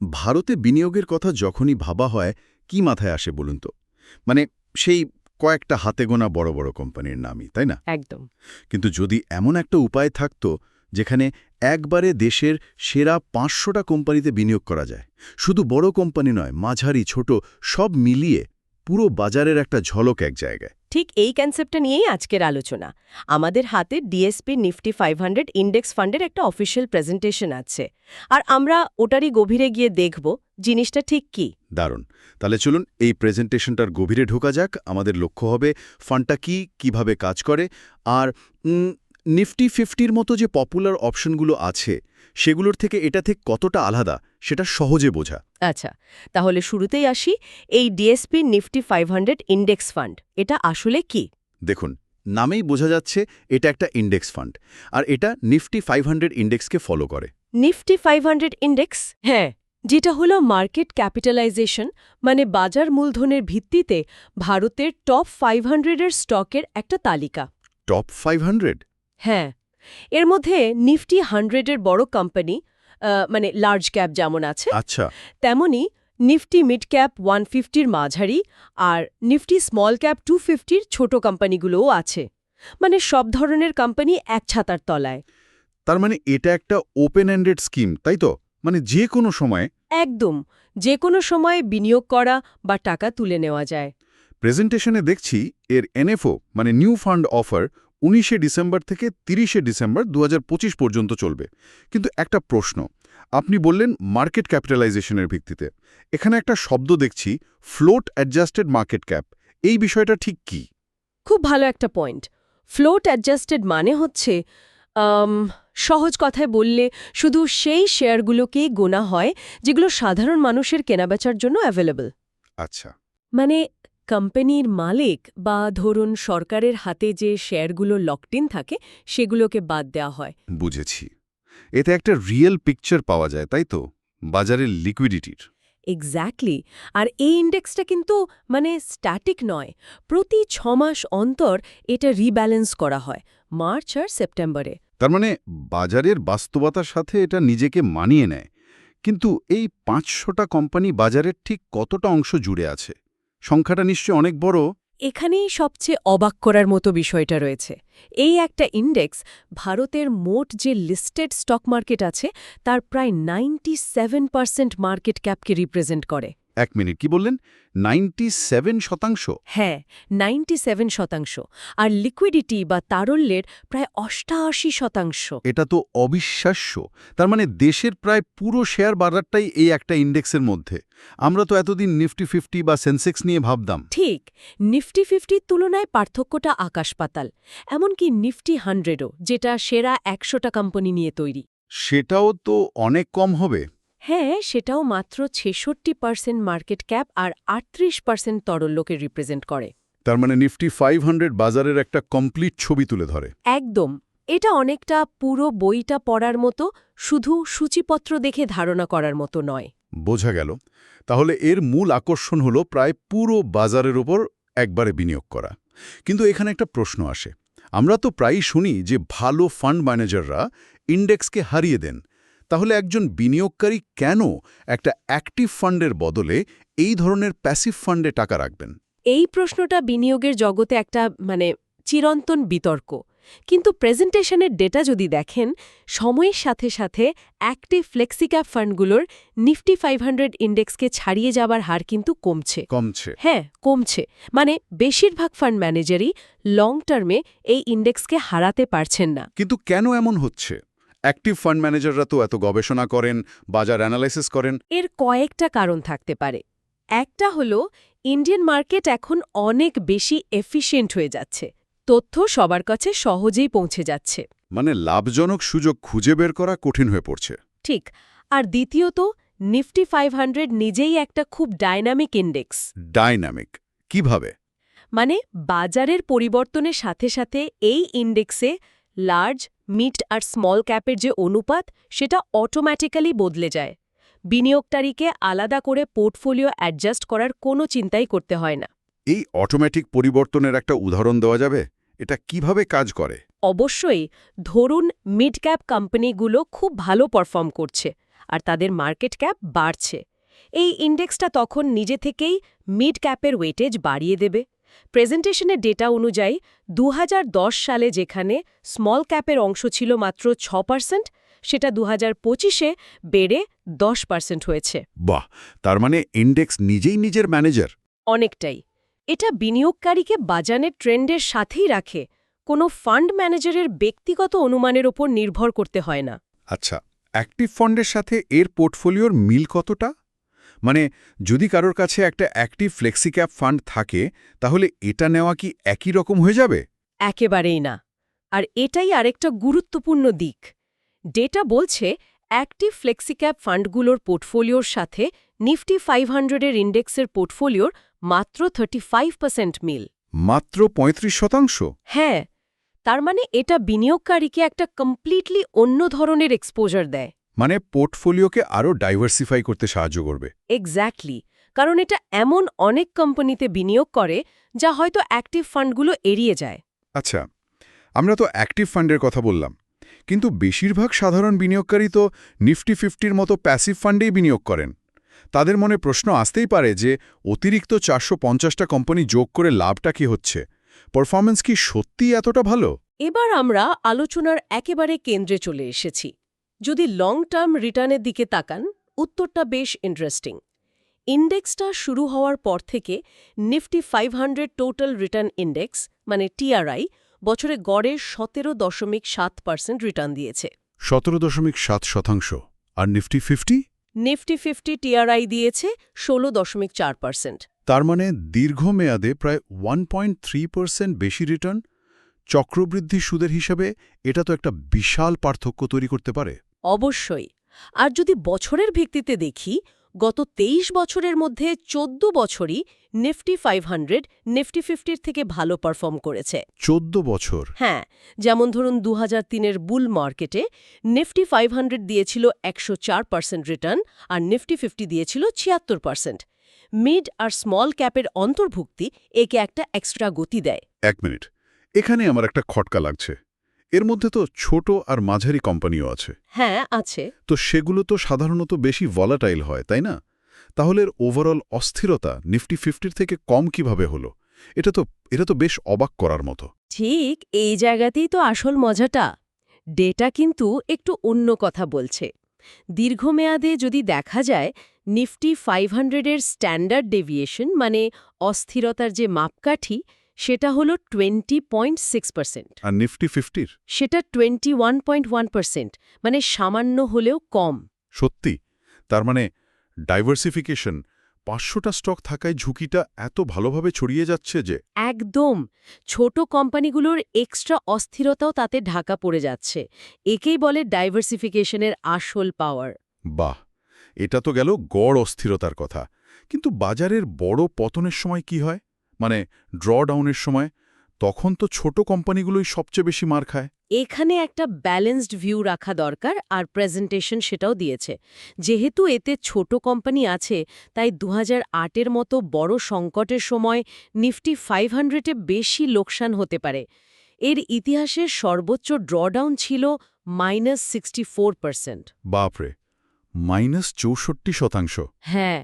ভারতে বিনিয়োগের কথা যখনই ভাবা হয় কি মাথায় আসে বলুন তো? মানে সেই কয়েকটা হাতে গোনা বড় বড় কোম্পানির নামই তাই না? একদম। কিন্তু যদি এমন একটা উপায় থাকত যেখানে একবারে দেশের সেরা পাঁচশোটা কোম্পানিতে বিনিয়োগ করা যায় শুধু বড় কোম্পানি নয় মাঝারি ছোট সব মিলিয়ে পুরো বাজারের একটা ঝলক এক জায়গায়। ঠিক এই কনসেপ্টটা নিয়েই আজকের আলোচনা। আমাদের হাতে DSP nifty five hundred index ফান্ডের একটা অফিসিয়াল প্রেজেন্টেশন আছে। আর আমরা ওটারই গভীরে গিয়ে দেখব জিনিসটা ঠিক কি। দারুণ। তাহলে চলুন এই প্রেজেন্টেশনটার গভীরে ঢোকা যাক। আমাদের লক্ষ্য হবে ফান্ডটা কি কীভাবে কাজ করে। আর নিফটি ফিফটির মতো যে পপুলার অপশনগুলো আছে সেগুলোর থেকে এটা থেকে কতটা আলাদা? সেটা সহজে বোঝা। আচ্ছা তাহলে শুরুতেই আসি এই DSP nifty five hundred index fund এটা আসলে কি? দেখুন নামেই বোঝা যাচ্ছে এটা একটা ইন্ডেক্স ফান্ড আর এটা নিফটি ফাইভ হান্ড্রেড ইন্ডেক্সকে ফলো করে। Nifty five hundred index? হ্যাঁ যেটা হলো মার্কেট ক্যাপিটালাইজেশন মানে বাজার মূলধনের ভিত্তিতে ভারতের টপ ফাইভ হান্ড্রেডের স্টকের একটা তালিকা। Top five hundred? হ্যাঁ এর মধ্যে নিফটি হান্ড্রেডের বড় কোম্পানি মানে লার্জ ক্যাপ যেমন আছে আচ্ছা। তেমনি নিফটি মিড ক্যাপ ওয়ান ফিফটির মাঝারি আর নিফটি স্মল ক্যাপ টু ফিফটির ছোট কোম্পানিগুলোও আছে। মানে সব ধরনের কোম্পানি এক ছাতার তলায়। তার মানে এটা একটা ওপেন এন্ডেড স্কিম তাই তো? মানে যে কোনো সময়ে। একদম। যে কোনো সময় বিনিয়োগ করা বা টাকা তুলে নেওয়া যায়। প্রেজেন্টেশনে দেখছি এর এনএফও মানে নিউ ফান্ড অফার উনিশে ডিসেম্বর থেকে তিরিশে ডিসেম্বর দুহাজার পঁচিশ পর্যন্ত চলবে। কিন্তু একটা প্রশ্ন আপনি বললেন মার্কেট ক্যাপিটালাইজেশনের ভিত্তিতে। এখানে একটা শব্দ দেখছি ফ্লোট অ্যাডজাস্টেড মার্কেট ক্যাপ। এই বিষয়টা ঠিক কি? খুব ভালো একটা পয়েন্ট। ফ্লোট অ্যাডজাস্টেড মানে হচ্ছে সহজ কথায় বললে শুধু সেই শেয়ারগুলোকেই গোনা হয় যেগুলো সাধারণ মানুষের কেনাবেচার জন্য অ্যাভেলেবল আচ্ছা। মানে কোম্পানির মালিক বা ধরুন সরকারের হাতে যে শেয়ারগুলো লকটিন থাকে সেগুলোকে বাদ দেওয়া হয়। বুঝেছি। এতে একটা রিয়েল পিকচার পাওয়া যায় তাই তো? বাজারের লিকুইডিটির এক্স্যাক্টলি আর এই ইন্ডেক্সটা কিন্তু মানে স্ট্যাটিক নয়। প্রতি ছ মাস অন্তর এটা রিব্যালেন্স করা হয় মার্চ আর সেপ্টেম্বরে। তার মানে বাজারের বাস্তবতার সাথে এটা নিজেকে মানিয়ে নেয়। কিন্তু এই পাঁচশোটা কোম্পানি বাজারের ঠিক কতটা অংশ জুড়ে আছে? সংখ্যাটা নিশ্চয় অনেক বড়। এখানেই সবচেয়ে অবাক করার মতো বিষয়টা রয়েছে। এই একটা ইন্ডেক্স ভারতের মোট যে লিস্টেড স্টক মার্কেট আছে, তার প্রায় নাইনটি মার্কেট ক্যাপকে রিপ্রেজেন্ট করে। এক মিনিট কি বললেন? নাইনটি সেভেন শতাংশ? হ্যাঁ নাইনটি সেভেন শতাংশ। আর লিকুইডিটি বা তারল্যের প্রায় অষ্টাশি শতাংশ। এটা তো অবিশ্বাস্য। তার মানে দেশের প্রায় পুরো শেয়ার বাজারটাই এই একটা ইন্ডেক্সের মধ্যে। আমরা তো এতদিন নিফটি ফিফটি বা সেন্সেক্স নিয়ে ভাবতাম। ঠিক নিফটি ফিফটির তুলনায় পার্থক্যটা আকাশ পাতাল। এমনকি নিফটি হান্ড্রেডও যেটা সেরা একশোটা কোম্পানি নিয়ে তৈরি। সেটাও তো অনেক কম হবে। হ্যাঁ সেটাও মাত্র ছেষট্টি পার্সেন্ট মার্কেট ক্যাপ আর আটত্রিশ পার্সেন্ট তরল্যকে রিপ্রেজেন্ট করে। তার মানে নিফটি ফাইভ হান্ড্রেড বাজারের একটা কমপ্লিট ছবি তুলে ধরে। একদম। এটা অনেকটা পুরো বইটা পড়ার মতো শুধু সূচিপত্র দেখে ধারণা করার মতো নয়। বোঝা গেল। তাহলে এর মূল আকর্ষণ হলো প্রায় পুরো বাজারের ওপর একবারে বিনিয়োগ করা। কিন্তু এখানে একটা প্রশ্ন আসে। আমরা তো প্রায়ই শুনি যে ভালো ফান্ড ম্যানেজাররা ইন্ডেক্সকে হারিয়ে দেন। তাহলে একজন বিনিয়োগকারী কেন একটা অ্যাক্টিভ ফান্ডের বদলে এই ধরনের প্যাসিভ ফান্ডে টাকা রাখবেন? এই প্রশ্নটা বিনিয়োগের জগতে একটা মানে চিরন্তন বিতর্ক। কিন্তু প্রেজেন্টেশনের ডেটা যদি দেখেন সময়ের সাথে সাথে অ্যাক্টিভ ফ্লেক্সিক্যাপ ফান্ডগুলোর নিফটি ফাইভ হান্ড্রেড ইন্ডেক্সকে ছাড়িয়ে যাবার হার কিন্তু কমছে। কমছে। হ্যাঁ কমছে। মানে বেশিরভাগ ফান্ড ম্যানেজারই লং টার্মে এই ইন্ডেক্সকে হারাতে পারছেন না। কিন্তু কেন এমন হচ্ছে? অ্যাক্টিভ ফান্ড ম্যানেজাররা তো এত গবেষণা করেন বাজার অ্যানালাইসিস করেন। এর কয়েকটা কারণ থাকতে পারে। একটা হলো ইন্ডিয়ান মার্কেট এখন অনেক বেশি এফিশিয়েন্ট হয়ে যাচ্ছে। তথ্য সবার কাছে সহজেই পৌঁছে যাচ্ছে। মানে লাভজনক সুযোগ খুঁজে বের করা কঠিন হয়ে পড়ছে। ঠিক। আর দ্বিতীয়ত নিফটি ফাইভ হান্ড্রেড নিজেই একটা খুব ডাইনামিক ইন্ডেক্স ডাইনামিক কীভাবে? মানে বাজারের পরিবর্তনের সাথে সাথে এই ইন্ডেক্সে লার্জ মিড আর স্মল ক্যাপের যে অনুপাত সেটা অটোম্যাটিক্যালি বদলে যায়। বিনিয়োগকারীকে আলাদা করে পোর্টফোলিও অ্যাডজাস্ট করার কোনো চিন্তাই করতে হয় না। এই অটোমেটিক পরিবর্তনের একটা উদাহরণ দেওয়া যাবে? এটা কীভাবে কাজ করে? অবশ্যই ধরুন মিড ক্যাপ কোম্পানিগুলো খুব ভালো পারফর্ম করছে আর তাদের মার্কেট ক্যাপ বাড়ছে। এই ইন্ডেক্সটা তখন নিজে থেকেই মিড ক্যাপের ওয়েটেজ বাড়িয়ে দেবে। প্রেজেন্টেশনের ডেটা অনুযায়ী দু হাজার দশ সালে যেখানে স্মল ক্যাপের অংশ ছিল মাত্র ছ পার্সেন্ট সেটা দু হাজার পঁচিশে বেড়ে দশ পার্সেন্ট হয়েছে। বাহ! তার মানে ইন্ডেক্স নিজেই নিজের ম্যানেজার অনেকটাই। এটা বিনিয়োগকারীকে বাজানের ট্রেন্ডের সাথেই রাখে কোনো ফান্ড ম্যানেজারের ব্যক্তিগত অনুমানের ওপর নির্ভর করতে হয় না। আচ্ছা অ্যাক্টিভ ফান্ডের সাথে এর পোর্টফোলিওর মিল কতটা? মানে যদি কারোর কাছে একটা অ্যাক্টিভ ফ্লেক্সিক্যাপ ফান্ড থাকে তাহলে এটা নেওয়া কি একই রকম হয়ে যাবে? একেবারেই না। আর এটাই আরেকটা গুরুত্বপূর্ণ দিক। ডেটা বলছে অ্যাক্টিভ ফ্লেক্সিক্যাপ ফান্ডগুলোর পোর্টফোলিওর সাথে নিফটি ফাইভ হান্ড্রেডের ইন্ডেক্সের পোর্টফোলিওর মাত্র থার্টি ফাইভ পার্সেন্ট মিল। মাত্র ৩৫ শতাংশ? হ্যাঁ। তার মানে এটা বিনিয়োগকারীকে একটা কমপ্লিটলি অন্য ধরনের এক্সপোজার দেয়। মানে পোর্টফোলিওকে আরও ডাইভার্সিফাই করতে সাহায্য করবে। এক্স্যাক্টলি কারণ এটা এমন অনেক কোম্পানিতে বিনিয়োগ করে যা হয়তো অ্যাক্টিভ ফান্ডগুলো এড়িয়ে যায়। আচ্ছা আমরা তো অ্যাক্টিভ ফান্ডের কথা বললাম কিন্তু বেশিরভাগ সাধারণ বিনিয়োগকারী তো নিফটি ফিফটির মতো প্যাসিভ ফান্ডেই বিনিয়োগ করেন। তাদের মনে প্রশ্ন আসতেই পারে যে অতিরিক্ত চারশো পঞ্চাশটা কোম্পানি যোগ করে লাভটা কি হচ্ছে? পারফরমেন্স কি সত্যিই এতটা ভালো? এবার আমরা আলোচনার একেবারে কেন্দ্রে চলে এসেছি। যদি লং টার্ম রিটার্নের দিকে তাকান উত্তরটা বেশ ইন্টারেস্টিং ইন্ডেক্সটা শুরু হওয়ার পর থেকে nifty five hundred total return index মানে টিআরআই বছরে গড়ে সতেরো দশমিক সাত পার্সেন্ট রিটার্ন দিয়েছে। সতেরো দশমিক সাত শতাংশ। আর nifty fifty nifty fifty TRI দিয়েছে ষোলো দশমিক চার পার্সেন্ট তার মানে দীর্ঘমেয়াদে প্রায় ওয়ান পয়েন্ট থ্রি পার্সেন্ট বেশি রিটার্ন চক্রবৃদ্ধি সুদের হিসাবে এটা তো একটা বিশাল পার্থক্য তৈরি করতে পারে। অবশ্যই। আর যদি বছরের ভিত্তিতে দেখি গত তেইশ বছরের মধ্যে চোদ্দ বছরই নিফটি ফাইভ হান্ড্রেড নিফটি ফিফটির থেকে ভালো পারফর্ম করেছে। চোদ্দ বছর? হ্যাঁ যেমন ধরুন দু হাজার তিনের বুল মার্কেটে নিফটি ফাইভ হান্ড্রেড দিয়েছিল একশো চার পার্সেন্ট রিটার্ন আর নিফটি ফিফটি দিয়েছিল ছিয়াত্তর পার্সেন্ট মিড আর স্মল ক্যাপের অন্তর্ভুক্তি একে একটা এক্সট্রা গতি দেয়। এক মিনিট। এখানে আমার একটা খটকা লাগছে। এর মধ্যে তো ছোট আর মাঝারি কোম্পানিও আছে। হ্যাঁ আছে। তো সেগুলো তো সাধারণত বেশি ভলাটাইল হয় তাই না? তাহলে এর ওভারঅল অস্থিরতা নিফটি ফিফটির থেকে কম কীভাবে হলো? এটা তো এটা তো বেশ অবাক করার মতো। ঠিক এই জায়গাতেই তো আসল মজাটা। ডেটা কিন্তু একটু অন্য কথা বলছে। দীর্ঘমেয়াদে যদি দেখা যায় নিফটি ফাইভ হান্ড্রেডের স্ট্যান্ডার্ড ডেভিয়েশন মানে অস্থিরতার যে মাপকাঠি সেটা হলো টোয়েন্টি পয়েন্ট সিক্স পার্সেন্ট আর নিফটি ফিফটির সেটা twenty one point one percent মানে সামান্য হলেও কম। সত্যি? তার মানে ডাইভার্সিফিকেশন পাঁচশোটা স্টক থাকায় ঝুঁকিটা এত ভালোভাবে ছড়িয়ে যাচ্ছে যে একদম! ছোট কোম্পানিগুলোর এক্সট্রা অস্থিরতাও তাতে ঢাকা পড়ে যাচ্ছে। একেই বলে ডাইভার্সিফিকেশনের আসল পাওয়ার বাহ! এটা তো গেল গড় অস্থিরতার কথা। কিন্তু বাজারের বড় পতনের সময় কি হয়? মানে ড্রডাউনের সময় তখন তো ছোট কোম্পানিগুলোই সবচেয়ে বেশি মার খায়। এখানে একটা ব্যালেন্সড ভিউ রাখা দরকার আর প্রেজেন্টেশন সেটাও দিয়েছে। যেহেতু এতে ছোট কোম্পানি আছে তাই দু এর মতো বড় সংকটের সময় নিফটি ফাইভ হান্ড্রেডে বেশি লোকসান হতে পারে। এর ইতিহাসের সর্বোচ্চ ড্রডাউন ছিল মাইনাস সিক্সটি ফোর পার্সেন্ট বাপরে! মাইনাস চৌষট্টি শতাংশ। হ্যাঁ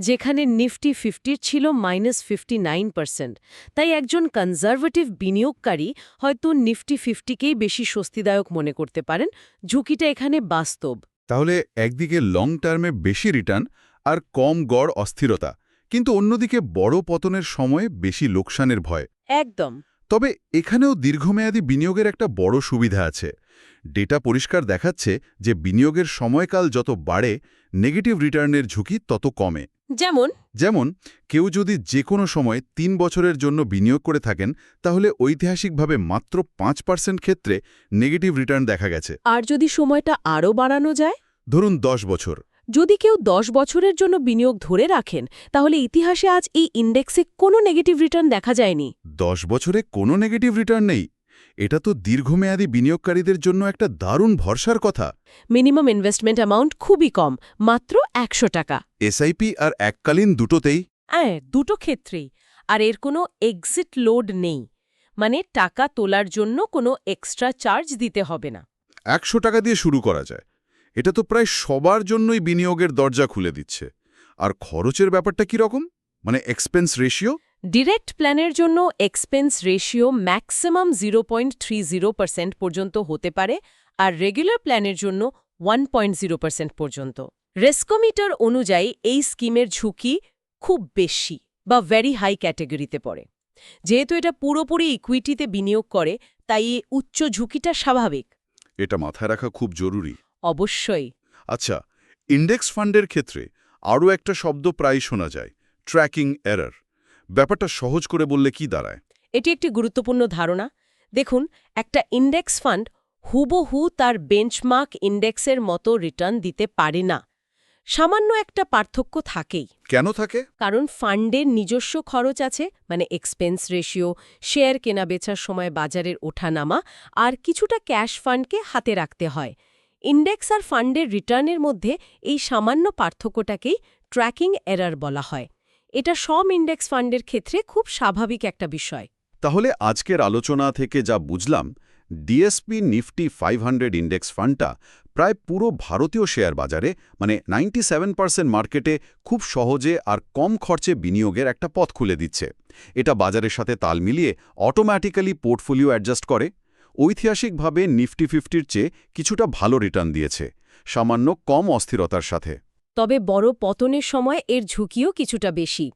যেখানে নিফটি ফিফটির ছিল মাইনাস ফিফটি নাইন পার্সেন্ট। তাই একজন কনজারভেটিভ বিনিয়োগকারী হয়তো নিফটি ফিফটিকেই বেশি স্বস্তিদায়ক মনে করতে পারেন ঝুঁকিটা এখানে বাস্তব। তাহলে একদিকে লং টার্মে বেশি রিটার্ন আর কম গড় অস্থিরতা কিন্তু অন্যদিকে বড় পতনের সময় বেশি লোকসানের ভয়। একদম। তবে এখানেও দীর্ঘমেয়াদী বিনিয়োগের একটা বড় সুবিধা আছে। ডেটা পরিষ্কার দেখাচ্ছে যে বিনিয়োগের সময়কাল যত বাড়ে নেগেটিভ রিটার্নের ঝুঁকি তত কমে। যেমন? যেমন কেউ যদি যে কোনো সময় তিন বছরের জন্য বিনিয়োগ করে থাকেন তাহলে ঐতিহাসিকভাবে মাত্র পাঁচ পার্সেন্ট ক্ষেত্রে নেগেটিভ রিটার্ন দেখা গেছে। আর যদি সময়টা আরও বাড়ানো যায়? ধরুন দশ বছর। যদি কেউ দশ বছরের জন্য বিনিয়োগ ধরে রাখেন তাহলে ইতিহাসে আজ এই ইন্ডেক্সে কোনো নেগেটিভ রিটার্ন দেখা যায়নি। দশ বছরে কোনো নেগেটিভ রিটার্ন নেই। এটা তো দীর্ঘমেয়াদী বিনিয়োগকারীদের জন্য একটা দারুণ ভরসার কথা। মিনিমাম ইনভেস্টমেন্ট অ্যামাউন্ট খুবই কম মাত্র একশো টাকা। এসআইপি আর এককালীন দুটোতেই? হ্যাঁ দুটো ক্ষেত্রেই আর এর কোনো এক্সিট লোড নেই। মানে টাকা তোলার জন্য কোনো এক্সট্রা চার্জ দিতে হবে না। একশো টাকা দিয়ে শুরু করা যায়। এটা তো প্রায় সবার জন্যই বিনিয়োগের দরজা খুলে দিচ্ছে। আর খরচের ব্যাপারটা কি রকম? মানে এক্সপেন্স রেশিও ডিরেক্ট প্ল্যানের জন্য expense ratio maximum zero point three zero percent পর্যন্ত হতে পারে আর রেগুলার প্ল্যানের জন্য ওয়ান পয়েন্ট জিরো পার্সেন্ট পর্যন্ত রেস্কোমিটার অনুযায়ী এই স্কিমের ঝুঁকি খুব বেশি বা ভেরি হাই ক্যাটেগরিতে পড়ে। যেহেতু এটা পুরোপুরি ইকুইটিতে বিনিয়োগ করে তাই এই উচ্চ ঝুঁকিটা স্বাভাবিক। এটা মাথায় রাখা খুব জরুরি। অবশ্যই। আচ্ছা ইন্ডেক্স ফান্ডের ক্ষেত্রে আরও একটা শব্দ প্রায় শোনা যায় ট্র্যাকিং এরর ব্যাপারটা সহজ করে বললে কি দাঁড়ায়? এটি একটি গুরুত্বপূর্ণ ধারণা। দেখুন একটা ইন্ডেক্স ফান্ড হুবহু তার বেঞ্চমার্ক ইন্ডেক্সের মতো রিটার্ন দিতে পারে না। সামান্য একটা পার্থক্য থাকেই। কেন থাকে? কারণ ফান্ডের নিজস্ব খরচ আছে মানে এক্সপেন্স রেশিও শেয়ার কেনা বেচার সময় বাজারের ওঠানামা আর কিছুটা ক্যাশ ফান্ডকে হাতে রাখতে হয়। ইন্ডেক্স আর ফান্ডের রিটার্নের মধ্যে এই সামান্য পার্থক্যটাকেই ট্র্যাকিং এরার বলা হয়। এটা সম ইন্ডেক্স ফান্ডের ক্ষেত্রে খুব স্বাভাবিক একটা বিষয়। তাহলে আজকের আলোচনা থেকে যা বুঝলাম ডিএসপি নিফটি ফাইভ ইন্ডেক্স ফান্ডটা প্রায় পুরো ভারতীয় শেয়ার বাজারে মানে নাইনটি মার্কেটে খুব সহজে আর কম খরচে বিনিয়োগের একটা পথ খুলে দিচ্ছে। এটা বাজারের সাথে তাল মিলিয়ে অটোম্যাটিক্যালি পোর্টফোলিও অ্যাডজাস্ট করে, ঐতিহাসিকভাবে নিফটি ফিফটির চেয়ে কিছুটা ভালো রিটার্ন দিয়েছে, সামান্য কম অস্থিরতার সাথে। তবে বড় পতনের সময় এর ঝুঁকিও কিছুটা বেশি।